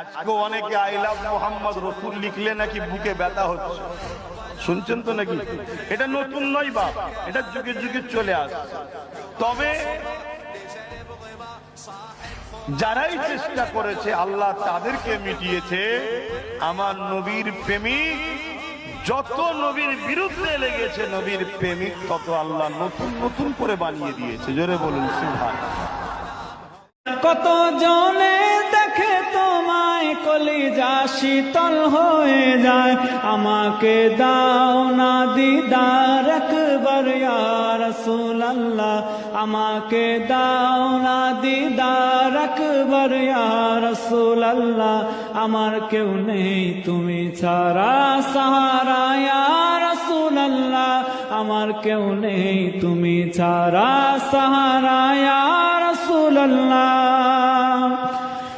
আজকে অনেকে I love Mohammad রসুল লিখলে নাকি বুকে ব্যথা হচ্ছে। শুনছেন তো নাকি? এটা নতুন নয় বা এটা যুগে যুগে চলে তবে যারাই চেষ্টা করেছে, আল্লাহ তাদেরকে মিটিয়েছে। আমার নবীর প্রেমিক, যত নবীর বিরুদ্ধে লেগেছে নবীর প্রেমিক, তত আল্লাহ নতুন নতুন করে বানিয়ে দিয়েছে। জোরে বলুন কত জনে শীতল হয়ে যায়। আমাকে দাও না দিদার একবার রসুল আল্লাহ আমাকে দাও না দিদার একবার রসুল আল্লাহ আমার কেউ নেই তুমি ছাড়া, সাহারা রসুল আল্লাহ আমার কেউ নেই তুমি ছাড়া, সাহারা রসুল্লাহ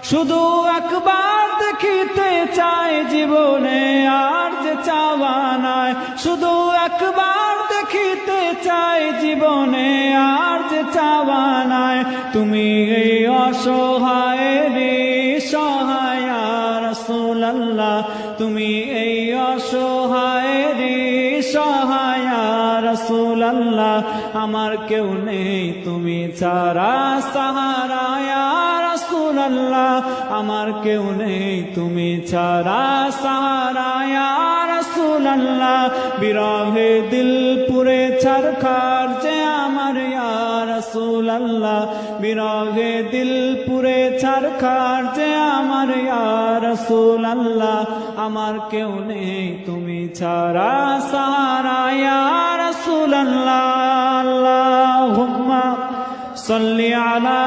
শুধু একবার দেখিতে চাই জীবনে আর যে চাওয়া নাই। শুধু একবার দেখিতে চাই জীবনে আর যে চাওয়া নাই। তুমি এই অসহায় রে সহায় রসুল্লাহ তুমি এই অসহায় রে সহায় রসুল আল্লাহ আমার কেউ নেই, তুমি ছাড়া সাহারায়া আল্লাহ আমার কেউ নেই, তুমি ছাড়া সাহারায়া রসুল আল্লাহ বিরহে দিল পুরে ছারখার যে আমার। রসুল আল্লাহ বিরহে দিল পুরে ছারখার যে আমার। রসুল আল্লাহ আমার কেউ নেই, তুমি ছাড়া সারায়া রসুল আল্লাহ আল্লাহুম্মা সাল্লি আলা